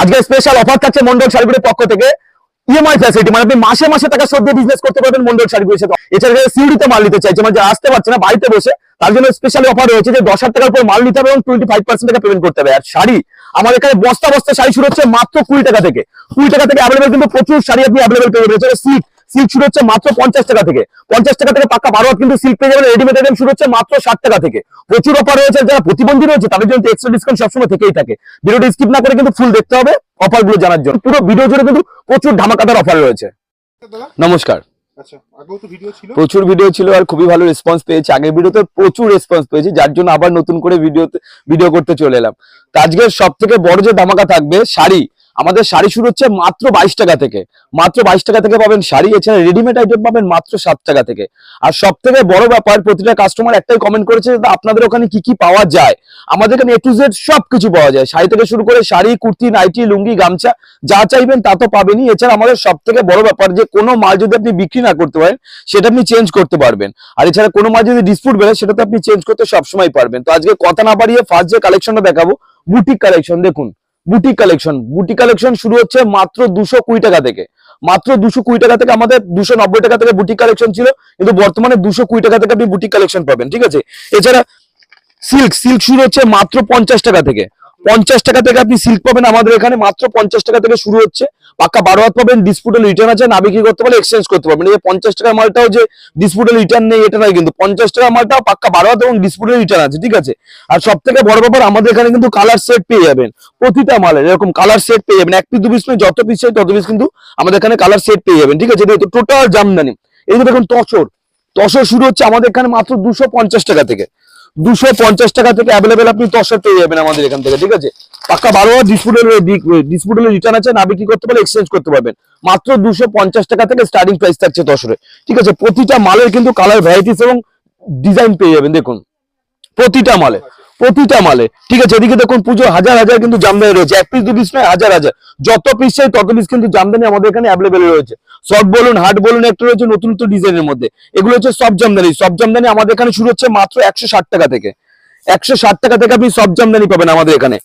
আজকে special offer থাকছে মন্ডল শাড়িগুলির পক্ষ থেকে। ইএমআই ফ্যাসিলিটি মানে আপনি মাসে মাসে টাকা শোধ দিয়ে বিজনেস করতে পারবেন মন্ডল শাড়িগুলির সাথে। এছাড়া সিউড়িতে মাল নিতে চাইছে মানে আসতে পারছে না, বাড়িতে বসে, তার জন্য স্পেশাল অফার রয়েছে যে দশ টাকার উপর মাল নিতে হবে এবং টোয়েন্টি ফাইভ পার্সেন্ট টাকা পেমেন্ট করতে হবে। আর শাড়ি আমার এখানে বস্তা বস্তা শাড়ি শুরু হচ্ছে মাত্র কুড়ি টাকা থেকে। কুড়ি টাকা থেকে অ্যাভেলেবেল কিন্তু প্রচুর শাড়ি আপনি অ্যাভেলেবেল পেয়ে যাবেন। সিল্ক সিল্ক শুরু হচ্ছে মাত্র পঞ্চাশ টাকা থেকে। পঞ্চাশ টাকা থেকে পাক্কা বারো কিন্তু সিল্ক পেয়ে যাবেন। রেডিমেড আইটেম শুরু হচ্ছে মাত্র ষাট টাকা থেকে। প্রচুর অফার রয়েছে। যারা প্রতিবন্ধী রয়েছে তাদের জন্য এক্সট্রা ডিসকাউন্ট সবসময় থেকেই থাকে। ভিডিওটি স্কিপ না করে কিন্তু ফুল দেখতে হবে। অফারগুলো জানার জন্য। পুরো ভিডিও জুড়ে কিন্তু প্রচুর ধামাকাদার অফার রয়েছে। নমস্কার। আচ্ছা ভিডিও প্রচুর ভিডিও ছিল আর খুবই ভালো রেসপন্স পেয়েছি। আগের ভিডিওতে প্রচুর রেসপন্স পেয়েছি। যার জন্য আবার নতুন করে ভিডিওতে ভিডিও করতে চলে এলাম। তো আজকে সব থেকে বড় যে ধামাকা থাকবে শাড়ি আমাদের শাড়ি শুরু হচ্ছে মাত্র বাইশ টাকা থেকে। মাত্র বাইশ টাকা থেকে পাবেন শাড়ি, এছাড়া রেডিমেড আইটেম পাবেন মাত্র সাত টাকা থেকে। আর সব থেকে বড় ব্যাপার, প্রতিটা কাস্টমার একটাই কমেন্ট করেছে আপনাদের ওখানে কি কি পাওয়া যায়? আমাদের এখানে এ টু জেড সব কিছু পাওয়া যায়। শাড়ি থেকে শুরু করে শাড়ি, কুর্তি, নাইটি, লুঙ্গি, গামছা, যা চাইবেন তা তো পাবেনই। এছাড়া আমাদের সব থেকে বড় ব্যাপার যে, কোনো মাল যদি আপনি বিক্রি না করতে পারেন, সেটা আপনি চেঞ্জ করতে পারবেন। আর এছাড়া কোনো মাল যদি ডিসপুট বেরোয়, সেটা তো আপনি চেঞ্জ করতে সবসময় পারবেন। তো আজকে কথা না বাড়িয়ে ফার্স্ট যে কালেকশনটা দেখাবো বুটিক কালেকশন দেখুন। বুটিক কালেকশন বুটি কালেকশন শুরু হচ্ছে মাত্র দুশো কুড়ি টাকা থেকে। মাত্র দুশো কুড়ি টাকা থেকে আমাদের দুশো নব্বই টাকা থেকে বুটি কালেকশন ছিল, কিন্তু বর্তমানে দুশো কুড়ি টাকা থেকে আপনি বুটি কালেকশন পাবেন, ঠিক আছে? এছাড়া সিল্ক সিল্ক শুরু হচ্ছে মাত্র পঞ্চাশ টাকা থেকে। পঞ্চাশ টাকা থেকে আপনি সিল্ক পাবেন। আমাদের এখানে মাত্র পঞ্চাশ টাকা থেকে শুরু হচ্ছে। পাক্কা বারো হাত পাবেন ডিসপুটেল রিটার্ন আছে, না বিক্রি করতে পারলে এক্সচেঞ্জ করতে পারবেন। এই পঞ্চাশ টাকার মালটাও যে ডিসপুটেল রিটার্ন নেই, এটা নয় কিন্তু, পঞ্চাশ টাকা মালটাও পাক্কা বারো হাত এবং ডিসপুটেল রিটার্ন আছে, ঠিক আছে? আর সব থেকে বড় ব্যাপার, আমাদের এখানে কিন্তু কালার সেট পেয়ে যাবেন। প্রতিটা মালের, এরকম কালার সেট পেয়ে যাবেন। এক পিস দু পিস যত পিস চাই তত পিস কিন্তু আমাদের এখানে কালার সেট পেয়ে যাবেন, ঠিক আছে? যেহেতু টোটাল জামদানি। এই যে দেখুন, তসর। তসর শুরু হচ্ছে আমাদের এখানে মাত্র দুশো টাকা থেকে। দুশো পঞ্চাশ টাকা থেকে অ্যাভেলেবেল আপনি তসর পেয়ে যাবেন আমাদের এখান থেকে, ঠিক আছে? পাক্কা বারো ডিসপুটেল ডিসপুটেল রিটার্ন আছে, না বিক্রি করতে পারলে এক্সচেঞ্জ করতে পারবেন। মাত্র দুশো পঞ্চাশ টাকা থেকে স্টার্টিং প্রাইস থাকছে তসরে ঠিক আছে? প্রতিটা মালের কিন্তু কালার ভ্যারাইটিস এবং ডিজাইন পেয়ে যাবেন, দেখুন। প্রতিটা মালে প্রতিটা মালে। ঠিক আছে, এদিকে দেখুন পুজো হাজার হাজার কিন্তু জামদানি রয়েছে। এক পিস দু পিস নয়, হাজার হাজার। যত পিস চাই তত পিস কিন্তু জামদানি আমাদের এখানে অ্যাভেলেবেল রয়েছে। সফট বলুন হাট বলুন, একটা রয়েছে নতুন নতুন ডিজাইনের মধ্যে। এগুলো হচ্ছে সব জামদানি। সব জামদানি আমাদের এখানে শুরু হচ্ছে মাত্র একশো ষাট টাকা থেকে। একশো ষাট টাকা থেকে আপনি সব জামদানি পাবেন আমাদের এখানে।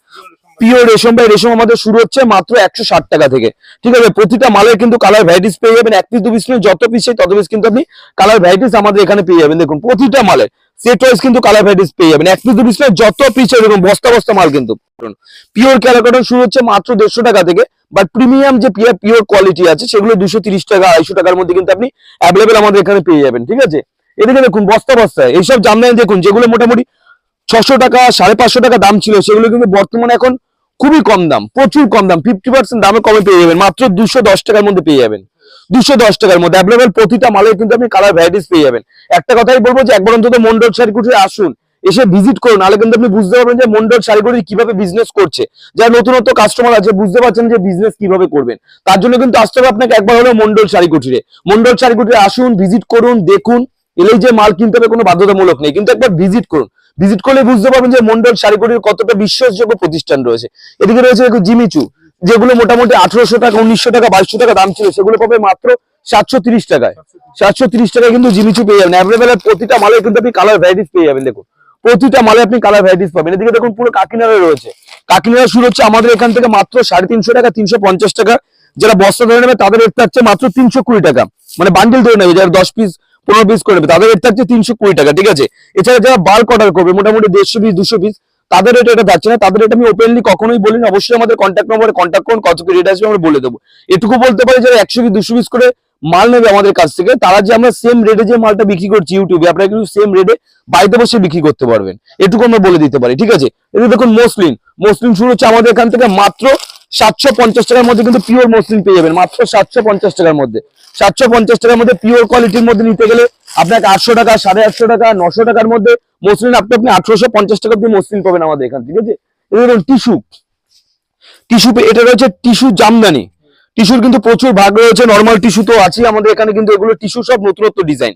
পিওর রেশম বাই রেশম আমাদের শুরু হচ্ছে মাত্র একশো ষাট টাকা থেকে। ঠিক আছে, প্রতিটা মালের কিন্তু কালার ভ্যারাইটিস পেয়ে যাবেন। এক পিস দু পিস যত পিস চাই তত পিস কিন্তু আপনি কালার ভ্যারাইটিস আমাদের এখানে পেয়ে যাবেন। দেখুন, প্রতিটা মালের সেট ওয়াইজ কিন্তু কালার ভ্যারাইটিস পেয়ে যাবেন। এক পিস দু পিস যত পিস দেখুন, বস্তা বস্তা মাল কিন্তু। পিওর ক্যারাকটন শুরু হচ্ছে মাত্র দেড়শো টাকা থেকে বাট প্রিমিয়াম যে পিওর কোয়ালিটি আছে, সেগুলো দুশো টাকা, আড়াইশো টাকার মধ্যে কিন্তু আপনি অ্যাভেলেবেল আমাদের এখানে পেয়ে যাবেন। ঠিক আছে? এদিকে দেখুন, বস্তা বস্তায় এইসব জামদানি দেখুন, যেগুলো মোটামুটি ছশো টাকা, সাড়ে পাঁচশো টাকা দাম ছিল, সেগুলো কিন্তু বর্তমানে এখন খুবই কম দাম, প্রচুর কম দাম ফিফটি পার্সেন্ট দামে কমে পেয়ে যাবেন, মাত্র দুশো দশ টাকার মধ্যে পেয়ে যাবেন। দুশো দশ টাকার মধ্যে অ্যাভেলেবেল প্রতিটা মালের কিন্তু আপনি কালার ভ্যারাইটিস পেয়ে যাবেন। একটা কথাই বলব যে একবার অন্তত মন্ডল শাড়িকুটিতে আসুন, এসে ভিজিট করুন, নাহলে কিন্তু আপনি বুঝতে পারবেন যে মন্ডল শাড়িগুড়ি কীভাবে বিজনেস করছে। যারা নতুনত্ব কাস্টমার আছে, বুঝতে পারছেন যে বিজনেস কীভাবে করবেন। তার জন্য কিন্তু আসতে হবে আপনাকে একবার হলো মন্ডল শাড়িকুটিরে মন্ডল শাড়িকুটিরে আসুন ভিজিট করুন, দেখুন, এলেই যে মাল কিনতে হবে কোনো বাধ্যতামূলক নেই। কিন্তু একবার ভিজিট করুন। ভিজিট করলে বুঝতে পারবেন যে মন্ডল শাড়িকুটির কতটা বিশ্বাসযোগ্য প্রতিষ্ঠান রয়েছে। এদিকে রয়েছে দেখুন জিমিচু, যেগুলো মোটামুটি আঠারোশো টাকা, উনিশশো টাকা, বাইশশো টাকা দাম ছিল, সেগুলো পাবে মাত্র সাতশো তিরিশ টাকায়। সাতশো তিরিশ টাকায় কিন্তু জিমিচু পেয়ে যাবেন। অ্যাভেলেবেল প্রতিটা মালে কিন্তু আপনি কালার ভ্যারাইটিস পেয়ে যাবেন, দেখুন। প্রতিটা মালে আপনি কালার ভ্যারাইটিস পাবেন। এদিকে দেখুন পুরো কাকিনাড়া রয়েছে। কাকিনাড়া শুরু হচ্ছে আমাদের এখান থেকে মাত্র সাড়ে তিনশো টাকা, তিনশো পঞ্চাশ টাকা। যারা বস্তা ধরে নেবে, তাদের রেট থাকছে মাত্র তিনশো কুড়ি টাকা। মানে বান্ডিল ধরে নেবে, যারা দশ পিস পনেরো পিস করে নেবে। তাদের রেট থাকছে তিনশো কুড়ি টাকা, ঠিক আছে? এছাড়া যারা বাল্ক অর্ডার করবে, মোটামুটি দেড়শো পিস দুশো পিস তাদের রেট এটা থাকছে না। তাদের রেট আমি ওপেনলি কখনোই বলি না অবশ্যই আমাদের কন্ট্যাক্ট নম্বরে কন্ট্যাক্ট করুন, কত কি রেট আসবে আমরা বলে দেবো। এটুকু বলতে পারি যারা একশো পিস দুশো পিস করে মাল নেবে আমাদের কাছ থেকে, তারা যে আমরা সেম রেটে যে মালটা বিক্রি করছি ইউটিউবে আপনারা কিন্তু সেম রেটে বাড়িতে বসে বিক্রি করতে পারবেন। এটুকু আমরা বলে দিতে পারি, ঠিক আছে? এটা দেখুন মসলিন মসলিন শুরু হচ্ছে আমাদের এখান থেকে মাত্র সাতশো পঞ্চাশ টাকার মধ্যে কিন্তু পিওর মসলিন পেয়ে যাবেন, মাত্র সাতশো পঞ্চাশ টাকার মধ্যে। সাতশো পঞ্চাশ টাকার মধ্যে পিওর কোয়ালিটির মধ্যে নিতে গেলে আপনাকে আটশো টাকা, সাড়ে আটশো টাকা, নশো টাকার মধ্যে মসলিন আপনি আপনি আঠারোশো পঞ্চাশ টাকা দিয়ে মসলিন পাবেন আমাদের এখান ঠিক আছে? দেখুন টিস্যু টিস্যু এটা রয়েছে টিস্যু জামদানি। টিস্যুর কিন্তু প্রচুর ভাগ রয়েছে নর্মাল টিস্যু তো আছে আমাদের এখানে, কিন্তু এগুলো টিস্যু সব নতুনত্ব ডিজাইন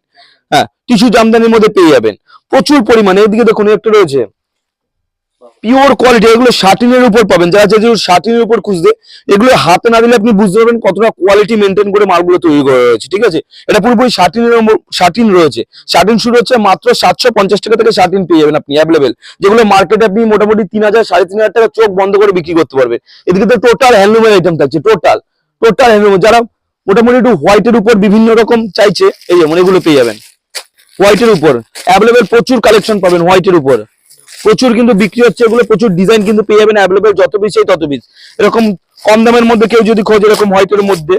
হ্যাঁ টিস্যু জামদানির মধ্যে পেয়ে যাবেন। প্রচুর পরিমাণে, এদিকে দেখুন একটা রয়েছে। পিওর কোয়ালিটি এগুলো শার্টিনের উপর পাবেন। যারা যে শার্টিনের উপর খুঁজতে এগুলো হাতে না দিলে আপনি বুঝতে পারবেন কতটা কোয়ালিটি মেনটেন করে মালগুলো তৈরি করা রয়েছে ঠিক আছে? এটা পুরোপুরি শার্টিনের শার্টিন রয়েছে। শার্টিন শুরু হচ্ছে মাত্র সাতশো পঞ্চাশ টাকা থেকে শার্টিন পেয়ে যাবেন আপনি অ্যাভেলেবেল যেগুলো মার্কেটে আপনি মোটামুটি তিন হাজার, সাড়ে তিন হাজার টাকা চোখ বন্ধ করে বিক্রি করতে পারবেন এদিকে তো টোটাল হ্যান্ডলুমের আইটেম থাকছে টোটাল টোটাল হ্যান্ডলুম যারা মোটামুটি একটু হোয়াইটের উপর বিভিন্ন রকম চাইছে, এই যেমন এগুলো পেয়ে যাবেন। হোয়াইটের উপর। অ্যাভেলেবেল প্রচুর কালেকশন পাবেন হোয়াইটের উপর। প্রচুর কিন্তু বিক্রি হচ্ছে, এগুলো প্রচুর ডিজাইন কিন্তু পেয়ে যাবেন অ্যাভেলেবেল যত পিস চাই তত পিস এরকম কম দামের মধ্যে কেউ যদি খোঁজ এরকম হোয়াইটের মধ্যে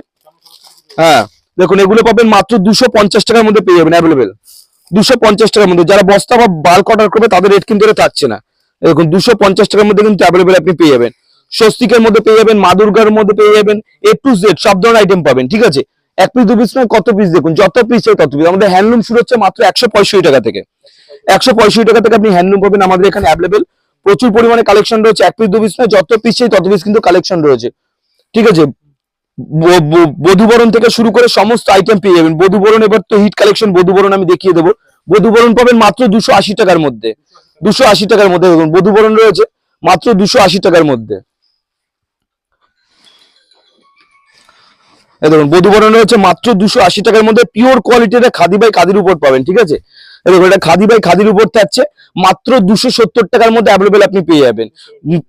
হ্যাঁ দেখুন, এগুলো পাবেন মাত্র দুশো পঞ্চাশ টাকার মধ্যে পেয়ে যাবেন অ্যাভেলেবেল দুশো পঞ্চাশ টাকার মধ্যে, যারা বস্তা বা বাল্ক অর্ডার করবে, তাদের রেট কিন্তু এটা থাকছে না। দেখুন দুশো পঞ্চাশ টাকার মধ্যে কিন্তু অ্যাভেলেবেল আপনি পেয়ে যাবেন। স্বস্তিকের মধ্যে পেয়ে যাবেন, মা দুর্গার মধ্যে পেয়ে যাবেন এ টু জেড সব ধরনের আইটেম পাবেন, ঠিক আছে? এক পিস দু পিস নয়, কত পিস দেখুন, যত পিস তত পিস আমাদের হ্যান্ডলুম শুরু হচ্ছে মাত্র একশো পঁয়ষট্টি টাকা থেকে। একশো পঁয়ষট্টি টাকা থেকে আপনি হ্যান্ডলুম পাবেন, আমাদের এখানে অ্যাভেলেবেল প্রচুর পরিমাণে কালেকশন রয়েছে, এক পিস দু পিস নয়, যত পিস তত পিস কিন্তু কালেকশন রয়েছে। ঠিক আছে? বধুবরণ থেকে শুরু করে সমস্ত আইটেম পেয়ে যাবেন। বধুবরণ এবার তো হিট কালেকশন বধুবরণ আমি দেখিয়ে দেবো। বধুবরণ পাবেন মাত্র দুশো আশি টাকার মধ্যে। দুশো আশি টাকার মধ্যে দেখুন, বধুবরণ রয়েছে মাত্র দুশো আশি টাকার মধ্যে। দেখুন বধুবরণ হচ্ছে মাত্র দুশো আশি টাকার মধ্যে পিওর কোয়ালিটির খাদি বাই খাদির উপর পাবেন, ঠিক আছে? দেখুন, এটা খাদি বাই খাদির উপর থাকছে, মাত্র দুশো সত্তর টাকার মধ্যে অ্যাভেলেবেল আপনি পেয়ে যাবেন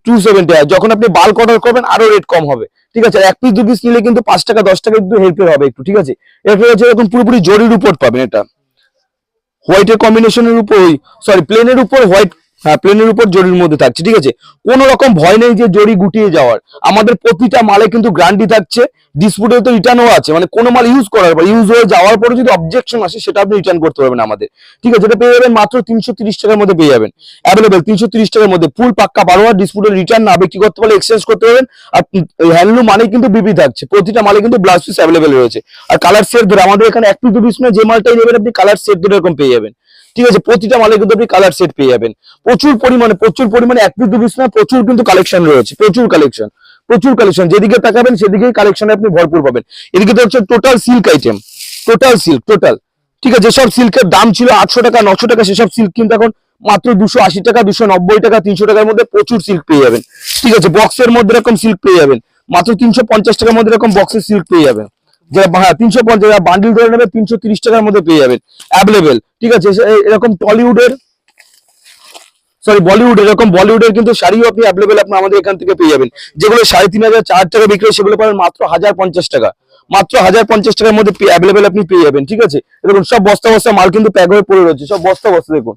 টু সেভেন্টি যখন আপনি বাল্ক অর্ডার করবেন, আরও রেট কম হবে, ঠিক আছে? এক পিস দু পিস নিলে কিন্তু পাঁচ টাকা, দশ টাকা একটু হেল্পের হবে একটু, ঠিক আছে? এরপরে হচ্ছে এরকম পুরোপুরি জরির উপর পাবেন এটা। হোয়াইটের কম্বিনেশনের উপর সরি প্লেনের উপর হোয়াইট হ্যাঁ প্লেনের উপর জরির মধ্যে থাকছে, ঠিক আছে? কোনো রকম ভয় নেই যে জরি গুটিয়ে যাওয়ার। আমাদের প্রতিটা মালে কিন্তু গ্যারান্টি থাকছে ডিসপুটে তো রিটার্নও আছে। মানে কোনো মাল ইউজ করার পর ইউজ হয়ে যাওয়ার পরে যদি অবজেকশন আসে, সেটা আপনি রিটার্ন করতে পারবেন আমাদের। ঠিক আছে? এটা পেয়ে যাবেন মাত্র তিনশো তিরিশ টাকার মধ্যে পেয়ে যাবেন। অ্যাভেলেবেল তিনশো তিরিশ টাকার মধ্যে ফুল পাক্কা বারো হাজার ডিসপুটে রিটার্ন না বিক্রি করতে পারলে এক্সচেঞ্জ করতে পারবেন। আর হ্যান্ডলুম মানে কিন্তু বিপি থাকছে। প্রতিটা মালে কিন্তু ব্লাউজ পিস অ্যাভেলেবেল রয়েছে। আর কালার সেট ধরে, আমাদের এখানে এক পিস দু পিস যে মালটাই নেবেন, আপনি কালার সেট ধরে এরকম পেয়ে যাবেন। ঠিক আছে, প্রতিটা মালে কিন্তু আপনি কালার সেট পেয়ে যাবেন। প্রচুর পরিমাণে প্রচুর পরিমাণে এক দু পিস না, প্রচুর কিন্তু কালেকশন রয়েছে, প্রচুর কালেকশন প্রচুর কালেকশন যেদিকে তাকাবেন, সেদিকেই কালেকশনে আপনি ভরপুর পাবেন। এদিকে তো হচ্ছে total silk item total silk total ঠিক আছে, যেসব সিল্কের দাম ছিল আটশো টাকা, নশো টাকা, সেসব সিল্ক কিন্তু এখন মাত্র দুশো আশি টাকা, দুশো নব্বই টাকা, তিনশো টাকার মধ্যে প্রচুর সিল্ক পেয়ে যাবেন। ঠিক আছে বক্সের মধ্যে এরকম সিল্ক পেয়ে যাবেন। মাত্র তিনশো পঞ্চাশ টাকার মধ্যে এরকম বক্সের সিল্ক পেয়ে যাবেন। যারা হ্যাঁ তিনশো পঞ্চাশ বান্ডিল ধরে নেবে, তিনশো তিরিশ টাকার মধ্যে পেয়ে যাবেন। অ্যাভেলেবেল ঠিক আছে? এরকম টলিউডের সরি বলিউড এরকম বলিউডের কিন্তু শাড়িও আপনি অ্যাভেলেবেল আপনি আমাদের এখান থেকে পেয়ে যাবেন। যেগুলো সাড়ে তিন হাজার, চার টাকা বিক্রি সেগুলো পাবেন মাত্র হাজার পঞ্চাশ টাকা। মাত্র হাজার পঞ্চাশ টাকার মধ্যে অ্যাভেলেবেল আপনি পেয়ে যাবেন, ঠিক আছে? এরকম সব বস্তা বস্তা মাল কিন্তু প্যাক হয়ে পড়ে রয়েছে, সব বস্তা বস্তা দেখুন।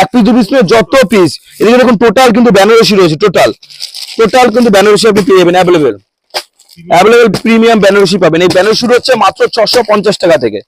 এক পিস দু পিস যত পিস এদিকে দেখুন টোটাল কিন্তু বেনারসি রয়েছে টোটাল টোটাল কিন্তু বেনারসি আপনি পেয়ে যাবেন অ্যাভেলেবেল অ্যাভেলেবেল প্রিমিয়াম বেনারসি পাবেন। এই বেনারসি হচ্ছে মাত্র ছশো টাকা থেকে।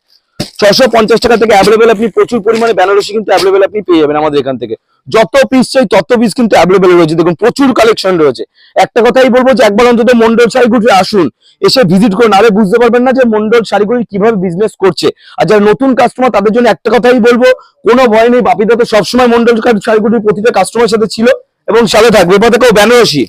ছশো টাকা থেকে অ্যাভেলেবেল আপনি প্রচুর পরিমাণে বেনারসি কিন্তু অ্যাভেলেবেল আপনি পেয়ে যাবেন আমাদের এখান থেকে। যত পিস চাই তত পিস কিন্তু অ্যাভেলেবেল রয়েছে। দেখুন, প্রচুর কালেকশন রয়েছে। একটা কথাই বলব যে একবার অন্তত মন্ডল শাড়িগুড়ি আসুন। এসে ভিজিট করুন। আরে বুঝতে পারবেন না যে মন্ডল শাড়িগুড়ি কীভাবে বিজনেস করছে। আর যারা নতুন কাস্টমার তাদের জন্য একটা কথাই বলব, কোনো ভয় নেই। বাপিদা তো সবসময় মন্ডল শাড়িগুড়ির প্রতিটা কাস্টমার সাথে ছিল এবং সাথে থাকবে। এবার দেখো বেনারসি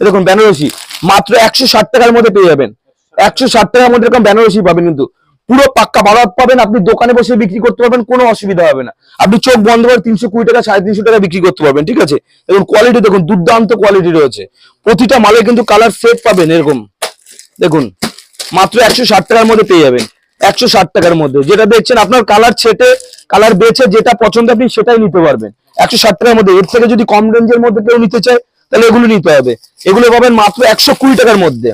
দেখুন বেনারসি মাত্র একশো ষাট টাকার মধ্যে পেয়ে যাবেন। একশো ষাট টাকার মধ্যে এরকম বেনারসি পাবেন কিন্তু। পুরো পাক্কা বারাত পাবেন, আপনি দোকানে বসে বিক্রি করতে পারবেন, কোনো অসুবিধা হবে না। আপনি চোখ বন্ধ করে তিনশো কুড়ি টাকা, সাড়ে তিনশো টাকা বিক্রি করতে পারবেন, ঠিক আছে? দেখুন কোয়ালিটি দেখুন, দুর্দান্ত কোয়ালিটি রয়েছে। প্রতিটা মালে কিন্তু কালার সেট পাবেন এরকম। দেখুন, মাত্র একশো ষাট টাকার মধ্যে পেয়ে যাবেন। একশো ষাট টাকার মধ্যে। যেটা দেখছেন, আপনার কালার ছেটে কালার বেছে যেটা পছন্দ আপনি সেটাই নিতে পারবেন। একশো ষাট টাকার মধ্যে। এর থেকে যদি কম রেঞ্জের মধ্যে কেউ নিতে চায় তাহলে এগুলো নিতে হবে। এগুলো পাবেন মাত্র একশো কুড়ি টাকার মধ্যে।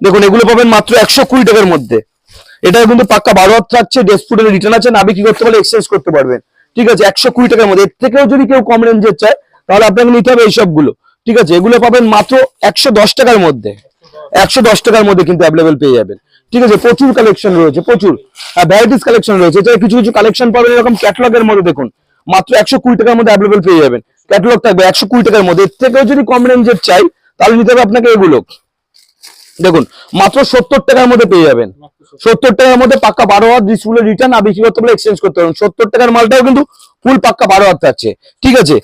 দেখুন, এগুলো পাবেন মাত্র একশো কুড়ি টাকার মধ্যে। এটা কিন্তু পাক্কা বারো হাত থাকছে ডেসপুটের রিটার্ন আছে না কি করতে পারলে এক্সচেঞ্জ করতে পারবেন। ঠিক আছে, একশো কুড়ি টাকার মধ্যে। এর থেকেও যদি কেউ কম রেঞ্জের চায়, তাহলে আপনাকে নিতে হবে এইসবগুলো। ঠিক আছে, এগুলো পাবেন মাত্র একশো দশ টাকার মধ্যে। একশো দশ টাকার মধ্যে কিন্তু অ্যাভেলেবেল পেয়ে যাবেন। ঠিক আছে, প্রচুর কালেকশন রয়েছে, প্রচুর। ভ্যারাইটিস কালেকশন রয়েছে। এছাড়া কিছু কিছু কালেকশন পাবেন এরকম ক্যাটলগের মধ্যে দেখুন। মাত্র একশো কুড়ি টাকার মধ্যে অ্যাভেলেবেল পেয়ে যাবেন। ক্যাটলগ থাকবে, একশো কুড়ি টাকার মধ্যে। এর থেকেও যদি কম রেঞ্জের চাই, তাহলে নিতে হবে আপনাকে এগুলো। দেখুন, মাত্র সত্তর টাকার মধ্যে পেয়ে যাবেন। সত্তর টাকার মধ্যে পাক্কা বারো হাত ডিসপ্লে রিটার্ন আর বিক্রি করতে এক্সচেঞ্জ করতে পারবেন। সত্তর টাকার মালটাও কিন্তু ফুল পাক্কা বারো হাত থাকছে। ঠিক আছে?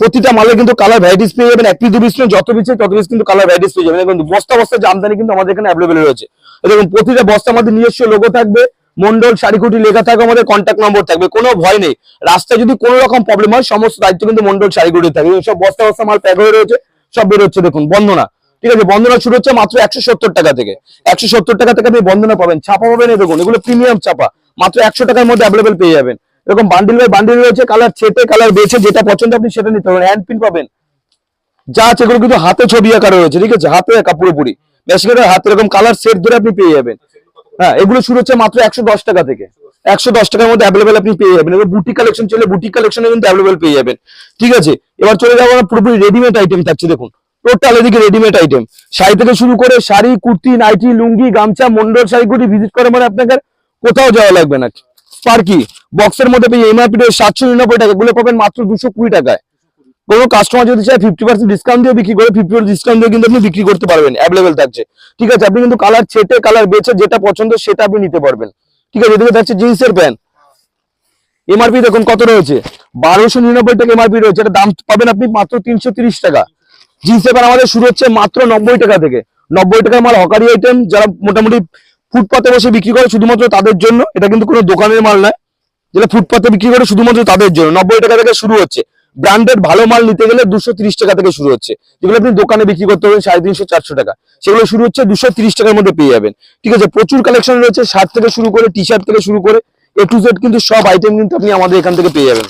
প্রতিটা মালে কিন্তু কালার ভ্যারাইটিস পেয়ে যাবেন। এক পিস দু পিস যত পিস তত পিস কিন্তু কালার ভ্যারাইটিস পেয়ে যাবেন। দেখুন, বস্তা বস্তা জামদানি কিন্তু আমাদের এখানে অ্যাভেলেবেল রয়েছে। দেখুন, প্রতিটা বস্তার মধ্যে নিজস্ব লোগো থাকবে। মন্ডল শাড়িকুটি লেখা থাকবে আমাদের কন্ট্যাক্ট নম্বর থাকবে, কোনো ভয় নেই। রাস্তায় যদি কোনো রকম প্রবলেম হয়, সমস্ত দায়িত্ব কিন্তু মন্ডল শাড়িকুটি থাকবে সব বস্তা বস্তা মাল প্যাক হয়ে রয়েছে, সব বেরোচ্ছে দেখুন বন্ধনা ঠিক আছে বন্ধনা শুরু হচ্ছে মাত্র একশো সত্তর টাকা থেকে। একশো সত্তর টাকা থেকে আপনি বন্দনা পাবেন, ছাপা পাবেন দেখুন, এগুলো প্রিমিয়াম ছাপা। মাত্র একশো টাকার মধ্যে অ্যাভেলেবেল পেয়ে যাবেন। এরকম বান্ডিল বাই বান্ডিল রয়েছে কালার ছেটে কালার বেছে, যেটা পছন্দ আপনি সেটা নিতে পারবেন হ্যান্ড প্রিন্ট পাবেন। যা আছে এগুলো কিন্তু হাতে ছবি আঁকা রয়েছে, ঠিক আছে? হাতে আঁকা পুরোপুরি। মেশিনের হাতে এরকম কালার সেট ধরে আপনি পেয়ে যাবেন। হ্যাঁ এগুলো শুরু হচ্ছে মাত্র একশো দশ টাকা থেকে। একশো দশ টাকার মধ্যে অ্যাভেলেবেল আপনি পেয়ে যাবেন। এবার বুটি কালেকশন চলে বুটি কালেকশনে কিন্তু অ্যাভেলেবেল পেয়ে যাবেন। ঠিক আছে? এবার চলে যাব পুরোপুরি রেডিমেড আইটেম থাকছে, দেখুন। টোটাল এদিকে রেডিমেড আইটেম শাড়ি থেকে শুরু করে শাড়ি, কুর্তি, নাইটি, লুঙ্গি, গামছা মন্ডল শাড়ি কুর্তি ভিজিট করে মানে আপনাকে কোথাও যাওয়া লাগবে না। স্পার্কি বক্সের মধ্যে পেয়ে এমআরপি সাতশো নিরানব্বই টাকা, এগুলো পাবেন মাত্র দুশো কুড়ি টাকায়। কোনো কাস্টমার যদি চায় ফিফটি পার্সেন্ট ডিসকাউন্ট দিয়ে বিক্রি করে ফিফটি ডিসকাউন্ট দিয়ে কিন্তু আপনি বিক্রি করতে পারবেন অ্যাভেলেবেল থাকছে। ঠিক আছে, আপনি কিন্তু কালার ছেটে কালার বেছে যেটা পছন্দ সেটা আপনি নিতে পারবেন। ঠিক আছে, এদিকে থাকছে জিন্সের প্যান্ট। এমআরপি দেখুন কত রয়েছে? বারোশো নিরানব্বই টাকা এমআরপি রয়েছে। এটা দাম পাবেন আপনি মাত্র তিনশো তিরিশ টাকা। জিন্সের প্যান্ট আমাদের শুরু হচ্ছে মাত্র নব্বই টাকা থেকে। নব্বই টাকার মাল, হকারি আইটেম যারা মোটামুটি ফুটপাতে বসে বিক্রি করে শুধুমাত্র তাদের জন্য, এটা কিন্তু কোনো দোকানের মাল নয়। যেটা ফুটপাতে বিক্রি করে শুধুমাত্র তাদের জন্য। নব্বই টাকা থেকে শুরু হচ্ছে। ব্র্যান্ডেড ভালো মাল নিতে গেলে দুশো টাকা থেকে শুরু হচ্ছে। যেগুলো আপনি দোকানে বিক্রি করতে পারবেন সাড়ে তিনশো, চারশো টাকা। সেগুলো শুরু হচ্ছে দুশো টাকার মধ্যে পেয়ে যাবেন। ঠিক আছে, প্রচুর কালেকশন রয়েছে শার্ট থেকে শুরু করে টি শার্ট থেকে শুরু করে এ টু জেড কিন্তু সব আইটেম কিন্তু আপনি আমাদের এখান থেকে পেয়ে যাবেন।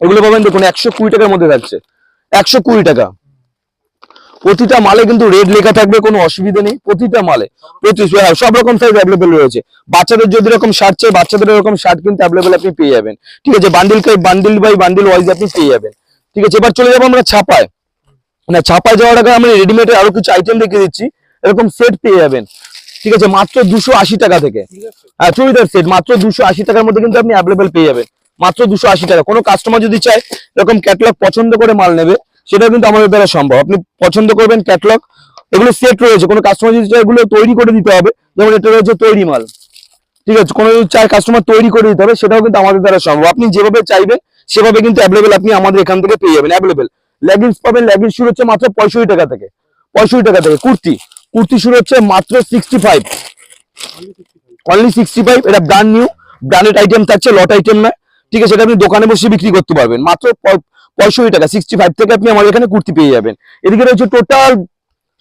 এগুলো পাবেন দেখুন, একশো কুড়ি টাকার মধ্যে থাকছে একশো কুড়ি টাকা। প্রতিটা মালে কিন্তু রেড লেখা থাকবে, কোনো অসুবিধা নেই। প্রতিটা মালে, প্রতি সব রকম সাইজ অ্যাভেলেবেল রয়েছে। বাচ্চাদের যদি এরকম শার্ট চাই, বাচ্চাদের এরকম শার্ট কিন্তু অ্যাভেলেবেল আপনি পেয়ে যাবেন। ঠিক আছে bundle bundle by bundle wise আপনি পেয়ে যাবেন। ঠিক আছে, এবার চলে যাব আমরা ছাপায়। না, ছাপায় যাওয়ার আগে আমি রেডিমেড আরও কিছু আইটেম রেখে দিচ্ছি। এরকম সেট পেয়ে যাবেন। ঠিক আছে, মাত্র দুশো টাকা থেকে। হ্যাঁ চুড়িদার সেট মাত্র দুশো টাকার মধ্যে কিন্তু আপনি অ্যাভেলেবেল পেয়ে যাবেন। মাত্র দুশো টাকা। কোনো কাস্টমার যদি চায়, এরকম ক্যাটলগ পছন্দ করে মাল নেবে সেটাও কিন্তু আমাদের দ্বারা সম্ভব। আপনি পছন্দ করবেন ক্যাটলগ এগুলো সেট রয়েছে। কোনো কাস্টমার যদি চায় এগুলো তৈরি করে দিতে হবে। যেমন এটা রয়েছে তৈরি মাল। ঠিক আছে, কোনো যদি চায় কাস্টমার তৈরি করে দিতে হবে, সেটাও কিন্তু আমাদের দ্বারা সম্ভব। আপনি যেভাবে চাইবেন, সেভাবে কিন্তু অ্যাভেলেবেল আপনি আমাদের এখান থেকে পেয়ে যাবেন। অ্যাভেলেবেল লেগিংস পাবেন লেগিংস শুরু হচ্ছে মাত্র পঁয়ষট্টি টাকা থেকে। পঁয়ষট্টি টাকা থেকে। কুর্তি। কুর্তি শুরু হচ্ছে মাত্র sixty five only sixty five এটা ব্র্যান্ড নিউ ব্র্যান্ডেড আইটেম থাকছে লট আইটেম না ঠিক আছে, এটা আপনি দোকানে বসে বিক্রি করতে পারবেন। মাত্র পঁয়ষট্টি টাকা সিক্সটি ফাইভ থেকে আপনি আমাদের এখানে কুর্তি পেয়ে যাবেন। এদিকে রয়েছে টোটাল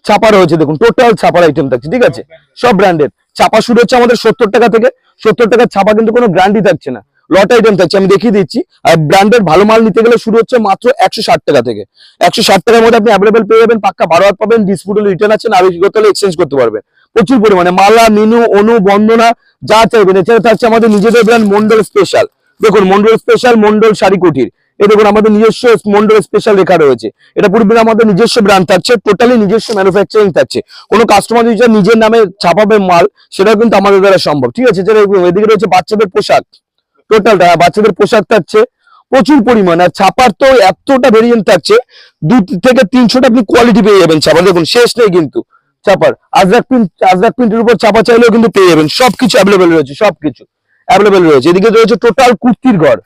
ছাপা রয়েছে, দেখুন টোটাল ছাপার আইটেম থাকছে, ঠিক আছে? সব ব্র্যান্ডের ছাপা শুরু হচ্ছে আমাদের সত্তর টাকা থেকে। সত্তর টাকার ছাপা কিন্তু কোনো ব্র্যান্ডই থাকছে না। লট আইটেম থাকছে, আমি দেখিয়ে দিচ্ছি। আর ব্র্যান্ডের ভালো মাল নিতে গেলে শুরু হচ্ছে মাত্র একশো ষাট টাকা থেকে। একশো ষাট টাকার মধ্যে আপনি অ্যাভেলেবেল পেয়ে যাবেন, পাক্কা বারো হাত পাবেন ডিসপুট হলে রিটার্ন আছে আবেগিকত হলে এক্সচেঞ্জ করতে পারবেন। প্রচুর পরিমাণে, মালা মিনু অনু, বন্দনা, যা চাইবেন। এছাড়া থাকছে আমাদের নিজেদের ব্র্যান্ড মন্ডল স্পেশাল দেখুন, মন্ডল স্পেশাল মন্ডল শাড়ি কুটির। এই দেখুন, আমাদের নিজস্ব মন্ডল স্পেশাল লেখা রয়েছে। এটা পুরোপুরি আমাদের নিজস্ব ব্র্যান্ড থাকছে টোটালি নিজস্ব ম্যানুফ্যাকচারিং থাকছে। কোনো কাস্টমার যদি নিজের নামে ছাপাবে মাল, সেটাও কিন্তু আমাদের দ্বারা সম্ভব। ঠিক আছে এদিকে রয়েছে বাচ্চাদের পোশাক। টোটালটা বাচ্চাদের পোশাক থাকছে। প্রচুর পরিমাণ, আর ছাপার তো এতটা ভেরিয়েন্ট থাকছে, দু থেকে তিনশোটা আপনি কোয়ালিটি পেয়ে যাবেন ছাপা দেখুন, শেষ নেই কিন্তু চাপার আজরাক প্রিন্ট আজরাক প্রিন্টের উপর চাপা চাইলেও কিন্তু পেয়ে যাবেন। সবকিছু অ্যাভেলেবেল রয়েছে, সবকিছু অ্যাভেলেবেল রয়েছে। এদিকে রয়েছে টোটাল কুর্তির ঘর।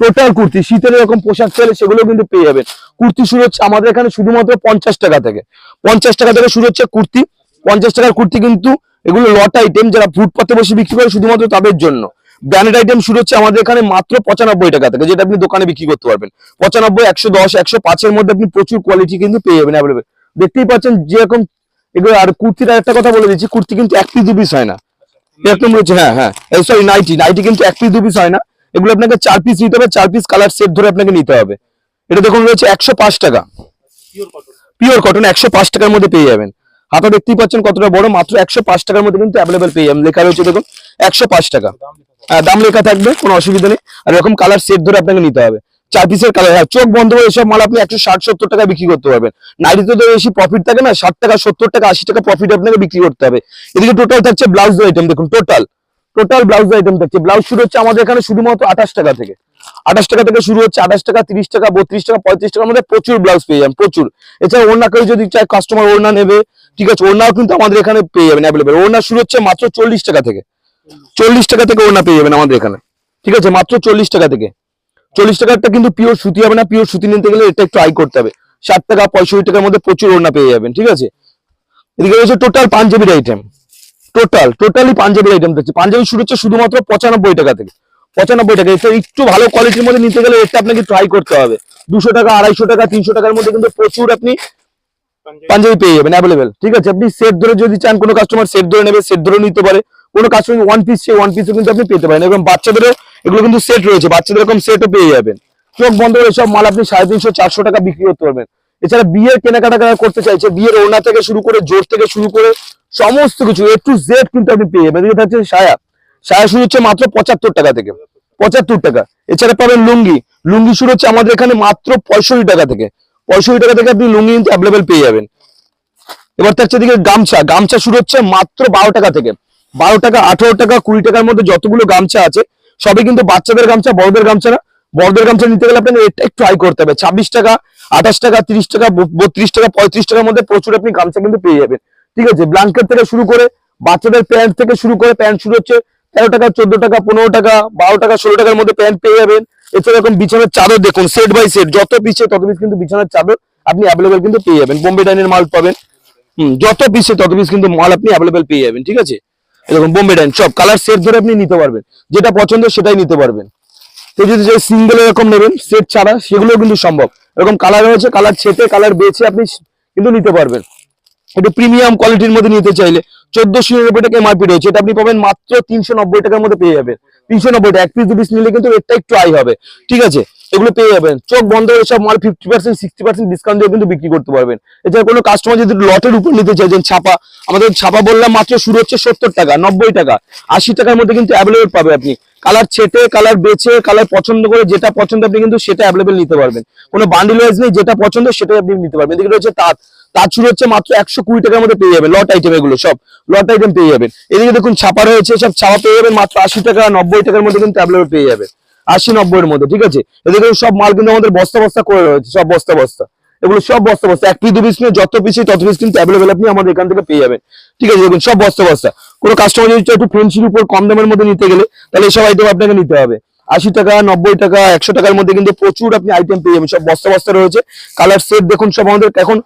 টোটাল কুর্তি, শীতের এরকম পোশাক চাইলে সেগুলো কিন্তু পেয়ে যাবেন। কুর্তি শুরু হচ্ছে আমাদের এখানে শুধুমাত্র পঞ্চাশ টাকা থেকে। পঞ্চাশ টাকা থেকে শুরু হচ্ছে কুর্তি। পঞ্চাশ টাকার কুর্তি কিন্তু এগুলো লট আইটেম যারা ফুটপাতে বসে বিক্রি করে শুধুমাত্র তাদের জন্য। ব্র্যান্ডেড আইটেম শুরু হচ্ছে আমাদের এখানে মাত্র পঁচানব্বই টাকা থেকে, যেটা আপনি দোকানে বিক্রি করতে পারবেন। পঁচানব্বই, একশো দশ, একশো পাঁচের মধ্যে আপনি প্রচুর কোয়ালিটি কিন্তু পেয়ে যাবেন অ্যাভেলেবেল দেখতেই পাচ্ছেন যেরকম এগুলো, আর কুর্তির একটা কথা বলে দিচ্ছি, কুর্তি কিন্তু এক পিস দু পিস হয় না। এরকম রয়েছে হ্যাঁ হ্যাঁ সরি নাইটি নাইটি কিন্তু এক পিস দু পিস হয় না। এগুলো আপনাকে চার পিস নিতে হবে চার পিস কালার সেট ধরে আপনাকে নিতে হবে। এটা দেখুন রয়েছে একশো পাঁচ টাকা। পিওর কটন একশো পাঁচ টাকার মধ্যে পেয়ে যাবেন। হাতা দেখতেই পাচ্ছেন কতটা বড় মাত্র একশো পাঁচ টাকার মধ্যে কিন্তু অ্যাভেলেবেল পেয়ে যাবেন। লেখা রয়েছে দেখুন একশো পাঁচ টাকা। দাম লেখা থাকবে। হ্যাঁ, কোনো অসুবিধা নেই। আর এরকম কালার সেট ধরে আপনাকে নিতে হবে। চার পিসের কালার হ্যাঁ চোখ বন্ধ করে এসব মাল আপনি একশো ষাট সত্তর টাকা বিক্রি করতে পারবেন। নাইটিতে তো বেশি প্রফিট থাকে না ষাট টাকা সত্তর টাকা আশি টাকা প্রফিট আপনাকে বিক্রি করতে হবে। এদিকে টোটাল থাকছে ব্লাউজ আইটেম দেখুন টোটাল টোটাল ব্লাউজ আইটেম থাকছে ব্লাউজ শুরু হচ্ছে আমাদের এখানে শুধুমাত্র আঠাশ টাকা থেকে। আঠাশ টাকা থেকে শুরু হচ্ছে আঠাশ টাকা, তিরিশ টাকা, বত্রিশ টাকা, পঁয়ত্রিশ টাকার মধ্যে প্রচুর ব্লাউজ পেয়ে যাবেন, প্রচুর। এছাড়া ওড়না কেউ যদি চায় কাস্টমার ওড়না নেবে, ঠিক আছে, ওড়নাও কিন্তু আমাদের এখানে পেয়ে যাবেন অ্যাভেলেবেল ওড়না শুরু হচ্ছে মাত্র চল্লিশ টাকা থেকে। চল্লিশ টাকা থেকে ওড়না পেয়ে যাবেন আমাদের এখানে। ঠিক আছে, মাত্র চল্লিশ টাকা থেকে। চল্লিশ টাকারটা কিন্তু পিওর সুতি হবে না পিওর সুতি নিতে গেলে এটা একটু আই করতে হবে। ষাট টাকা, পঁয়ষট্টি টাকার মধ্যে প্রচুর ওড়না পেয়ে যাবেন, ঠিক আছে? এদিকে রয়েছে টোটাল পাঞ্জাবির item total totally Punjabi item থাকছে পাঞ্জাবি শুরু হচ্ছে শুধুমাত্র পঁচানব্বই টাকা থেকে। পঁচানব্বই টাকা। এটা একটু ভালো কোয়ালিটির মধ্যে নিতে গেলে এটা আপনাকে ট্রাই করতে হবে। দুশো টাকা আড়াইশো টাকা তিনশো টাকার মধ্যে কিন্তু প্রচুর আপনি পাঞ্জাবি পেয়ে যাবেন অ্যাভেলেবেল ঠিক আছে আপনি সেট ধরে যদি চান কোনো কাস্টমার সেট ধরে নেবে সেট ধরে নিতে পারে। কোনো কাস্টমার ওয়ান পিস চাই ওয়ান পিসও কিন্তু আপনি পেতে পারেন। এরকম বাচ্চাদেরও এগুলো কিন্তু সেট রয়েছে। বাচ্চাদের এরকম সেটও পেয়ে যাবেন। চোখ বন্ধ করে সব মাল আপনি সাড়ে তিনশো চারশো টাকা বিক্রি করতে পারবেন। এছাড়া বিয়ের কেনাকাটা করতে চাইছে বিয়ের ওড়না থেকে শুরু করে জোর থেকে শুরু করে সমস্ত কিছু এ টু জেড কিন্তু আপনি পেয়ে যাবেন। এদিকে থাকছে সায়া। সায়া শুরু হচ্ছে মাত্র পঁচাত্তর টাকা থেকে। পঁচাত্তর টাকা। এছাড়া পাবেন লুঙ্গি। লুঙ্গি শুরু হচ্ছে আমাদের এখানে মাত্র পঁয়ষট্টি টাকা থেকে। পঁয়ষট্টি টাকা থেকে আপনি লুঙ্গি কিন্তু অ্যাভেলেবেল পেয়ে যাবেন। এবার থাকছে দিকে গামছা। গামছা শুরু হচ্ছে মাত্র বারো টাকা থেকে। বারো টাকা, আঠারো টাকা, কুড়ি টাকার মধ্যে যতগুলো গামছা আছে, সবই কিন্তু বাচ্চাদের গামছা, বড়দের গামছা না। বড়দের গামছা নিতে গেলে আপনাকে এটা একটু হাই করতে হবে। ছাব্বিশ টাকা, আঠাশ টাকা, তিরিশ টাকা বত্রিশ টাকা, পঁয়ত্রিশ টাকার মধ্যে প্রচুর আপনি গামছা কিন্তু পেয়ে যাবেন। ঠিক আছে ব্ল্যাঙ্কেট থেকে শুরু করে, বাচ্চাদের প্যান্ট থেকে শুরু করে প্যান্ট শুরু হচ্ছে তেরো টাকা, চোদ্দ টাকা, পনেরো টাকা, বারো টাকা, ষোলো টাকার মধ্যে প্যান্ট পেয়ে যাবেন। এছাড়া এরকম বিছানার চাদর দেখুন সেট বাই সেট যত পিছে তত পিস কিন্তু বিছানার চাদর আপনি অ্যাভেলেবেল কিন্তু পেয়ে যাবেন। বোম্বে ডাইনের মাল পাবেন। হুম, যত পিসে তত পিস কিন্তু মাল আপনি অ্যাভেলেবেল পেয়ে যাবেন, ঠিক আছে? এরকম বোম্বে ডাইন সব কালার সেট ধরে আপনি নিতে পারবেন। যেটা পছন্দ সেটাই নিতে পারবেন। তো যদি সিঙ্গেল এরকম নেবেন সেট ছাড়া সেগুলো কিন্তু সম্ভব। এরকম কালার রয়েছে কালার ছেটে কালার বেছে আপনি কিন্তু নিতে পারবেন। একটু প্রিমিয়াম কোয়ালিটির মধ্যে নিতে চাইলে চোদ্দশো নিরানব্বই টাকা এমআরপি রয়েছে এটা আপনি পাবেন মাত্র তিনশো নব্বই টাকার মধ্যে পেয়ে যাবেন। তিনশো নব্বই টাকা, এক পিস দু পিস নিলে কিন্তু রেটটা একটু হাই হবে। ঠিক আছে? এগুলো পেয়ে যাবেন। চোখ বন্ধ করে সব মাল fifty percent sixty percent discount দিয়ে কিন্তু বিক্রি করতে পারবেন। এছাড়া কোনো কাস্টমার যদি লটের উপর নিতে চাইছেন ছাপা, আমাদের ছাপা বললাম মাত্র শুরু হচ্ছে সত্তর টাকা, নব্বই টাকা। আশি টাকার মধ্যে কিন্তু অ্যাভেলেবেল পাবে আপনি। কালার ছেটে কালার বেছে কালার পছন্দ করে যেটা পছন্দ আপনি কিন্তু সেটা অ্যাভেলেবেল নিতে পারবেন। কোনো বান্ডিল ওয়াইজ নেই, যেটা পছন্দ সেটাই আপনি নিতে পারবেন। এদিকে রয়েছে তাঁত। তাঁত শুরু হচ্ছে মাত্র একশো কুড়ি টাকার মধ্যে পেয়ে যাবেন। লট আইটেম এগুলো সব। লট আইটেম পেয়ে যাবেন। এদিকে দেখুন, ছাপা রয়েছে, সব ছাপা পেয়ে যাবেন, মাত্র আশি টাকা, নব্বই টাকার মধ্যে কিন্তু অ্যাভেলেবেল পেয়ে যাবেন। আশি নব্বই মধ্যে, ঠিক আছে? এদিকে সব মাল কিন্তু আমাদের বস্তা বস্তা করে রয়েছে, সব বস্তা বস্তা। এগুলো সব বস্তা বস্তা। এক পিস দু পিস নিয়ে যত পিসে তত পিস কিন্তু অ্যাভেলেবেল আপনি আমাদের এখান থেকে পেয়ে যাবেন। ঠিক আছে, দেখুন, সব বস্তা বস্তা। কোনো কাস্টমার যদি একটু ফেন্সির উপর কম দামের মধ্যে নিতে গেলে, তাহলে এসব আইটেম আপনাকে নিতে হবে। আশি টাকা, নব্বই টাকা, একশো টাকার মধ্যে কিন্তু প্রচুর আপনি আইটেম পেয়ে যাবেন। সব বস্তা বস্তা রয়েছে। কালার সেট দেখুন, সব আমাদের এখন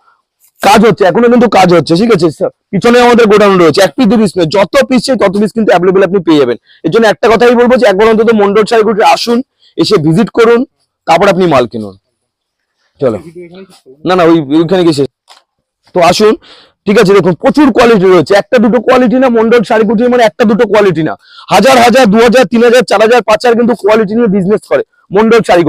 কাজ হচ্ছে, এখনও কিন্তু কাজ হচ্ছে, ঠিক আছে? পিছনে আমাদের গোডাউন রয়েছে, এক পিস দু পিস যত পিস চাই তত পিস কিন্তু অ্যাভেলেবেল আপনি পেয়ে যাবেন। এর জন্য একটা কথাই বলব যে, একবার অন্তত মন্ডল শাড়িগুটি আসুন, এসে ভিজিট করুন, তারপর আপনি মাল কিনুন। চলো। না না, ওই, ওইখানে গেছে তো আসুন, ঠিক আছে, দেখুন, প্রচুর কোয়ালিটি রয়েছে। একটা দুটো কোয়ালিটি না, মন্ডল শাড়ি মানে একটা দুটো কোয়ালিটি না। হাজার হাজার দু হাজার তিন হাজার চার হাজার পাঁচ হাজার কিন্তু কোয়ালিটি নিয়ে বিজনেস করে। মন্ডল শাড়ি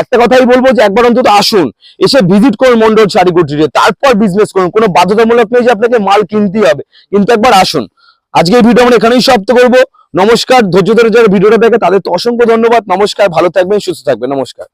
একটা কথাই বলব যে একবার অন্তত আসুন, এসে ভিজিট করুন মন্ডল শাড়ি তারপর বিজনেস করুন। কোনো বাধ্যতামূলক নেই যে আপনাকে মাল কিনতেই হবে, কিন্তু একবার আসুন। আজকে এই ভিডিও আমরা এখানেই সমাপ্ত করব। নমস্কার, ধৈর্য ধরে যারা ভিডিওটা দেখে তাদের তো অসংখ্য ধন্যবাদ। নমস্কার, ভালো থাকবেন, সুস্থ থাকবেন। নমস্কার।